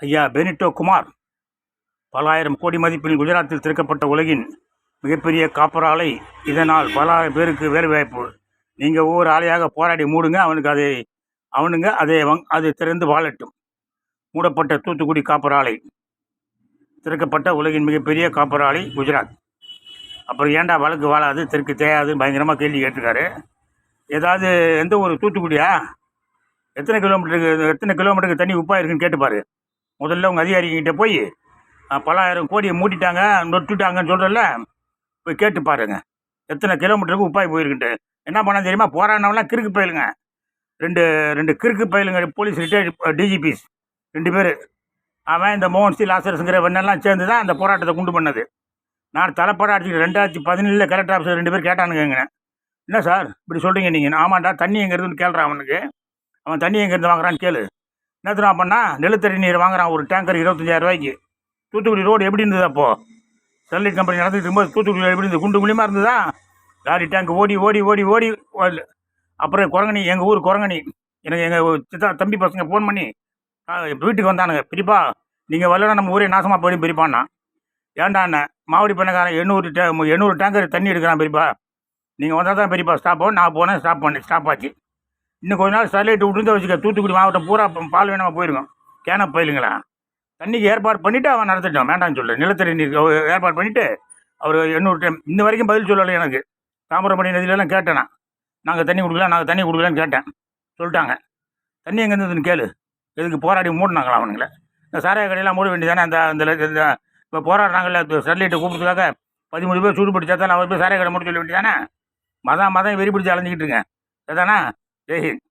ஐயா பெனிட்டோ குமார். பல ஆயிரம் கோடி மதிப்பில் குஜராத்தில் திறக்கப்பட்ட உலகின் மிகப்பெரிய காப்பர் ஆலை. இதனால் பல பேருக்கு வேலைவாய்ப்பு நீங்கள் ஒவ்வொரு ஆலையாக போராடி மூடுங்க அவனுக்கு அதை அவனுங்க அதை வங் அது திறந்து வாழட்டும். மூடப்பட்ட தூத்துக்குடி காப்பர் ஆலை. திறக்கப்பட்ட உலகின் மிகப்பெரிய காப்பர் ஆலை குஜராத். அப்புறம் ஏன்டா வழக்கு வாழாது தெற்கு தேயாதுன்னு பயங்கரமாக கேள்வி கேட்டிருக்காரு. ஏதாவது எந்த ஒரு தூத்துக்குடியா? எத்தனை கிலோமீட்டருக்கு எத்தனை கிலோமீட்டருக்கு தண்ணி உப்பாக இருக்குன்னு கேட்டுப்பாரு. முதல்ல உங்கள் அதிகாரிகிட்ட போய் பலாயிரம் கோடியை மூட்டிட்டாங்க நொட்டுட்டாங்கன்னு சொல்கிறல்ல போய் கேட்டு பாருங்க. எத்தனை கிலோமீட்டருக்கு உப்பாய் போயிருக்குன்ட்டு. என்ன பண்ண தெரியுமா? போராடினவெல்லாம் கிறுக்கு பயிலுங்க. ரெண்டு ரெண்டு கிறுக்கு பயிலுங்க போலீஸ் ரிட்டையர்ட் டிஜிபிஸ் ரெண்டு பேர். அவன் இந்த மோகன் சி லாசரஸுங்கிற வெண்ணெல்லாம் சேர்ந்து தான் அந்த போராட்டத்தை குண்டு பண்ணது. நான் தலைப்பட அடிச்சுட்டு ரெண்டாயிரத்தி பதினேழில் கலெக்டர் ஆஃபீஸர் ரெண்டு பேர் கேட்டானுங்க என்ன சார் இப்படி சொல்கிறீங்க நீங்கள் ஆமாண்டா தண்ணி எங்கே இருக்குன்னு கேள்றான் அவனுக்கு. அவன் தண்ணி எங்கேருந்து வாங்குறான்னு கேளு. நேற்று நான் பண்ணா? நிலத்தடி நீர் வாங்குறான் ஒரு டேங்கர் இருபத்தஞ்சாயிரம் ரூபாய்க்கு தூத்துக்குடி ரோடு எப்படி இருந்தது அப்போது ஸ்டெர்லைட் கம்பெனி நடந்துட்டு இருக்கும்போது தூத்துக்குடி எப்படி இருந்தது? குண்டு குழியமாக இருந்ததா? லாரி டேங்க் ஓடி ஓடி ஓடி ஓடி அப்புறம் குரங்கணி எங்கள் ஊர் குரங்கணி. எனக்கு எங்கள் சித்தா தம்பி பசங்க ஃபோன் பண்ணி ஆ, வீட்டுக்கு வந்தானுங்க. பிரிப்பா நீங்கள் வரலன்னா நம்ம ஊரே நாசமாக போயிடும் பிரிப்பான்னா. ஏன்டா மாவடி பண்ணக்காரன் எண்ணூறு டே எண்ணூறு டேங்கர் தண்ணி எடுக்கிறான் பெரியப்பா நீங்கள் வந்தால் தான் பெரியப்பா ஸ்டாப் நான் போனேன் ஸ்டாப் பண்ணேன் ஸ்டாப் ஆச்சு. இன்னும் கொஞ்ச நாள் ஸ்டெர்லைட் விட்டு வச்சுக்க தூத்துக்குடி மாவட்டம் பூரா பால் வேணாமல் போயிருக்கோம். கேன பயிலுங்களா? தண்ணிக்கு ஏற்பாடு பண்ணிவிட்டு அவன் நடத்திட்டான் வேண்டாம்னு சொல்கிறேன் நிலத்தடி நீர் ஏற்பாடு பண்ணிவிட்டு அவர் எண்ணூறு டைம் இன்ன வரைக்கும் பதில் சொல்லலை எனக்கு. தாமிரபரணி நதியிலலாம் கேட்டேன். நான் நாங்கள் தண்ணி கொடுக்கலாம் நாங்கள் தண்ணி கொடுக்கலான்னு கேட்டேன். சொல்லிட்டாங்க. தண்ணி எங்கே இருந்ததுன்னு கேளு. எதுக்கு போராடி மூடினாங்களா அவனுங்களை? இந்த சாராய கடையெல்லாம் மூட வேண்டியதானே அந்த அந்த இந்த இப்போ போராடுறாங்கல்ல ஸ்டெர்லைட்டை கூப்பிட்றதுக்காக பதிமூணு பேர் சூடு பிடிச்சா தான் அவர் போய் சாராய கடை மூட சொல்ல வேண்டியதானே மதம் மதம் வெறி பிடிச்சி அலைஞ்சிக்கிட்டு இருங்க சரிதானா ஜெய்ஹிந்த்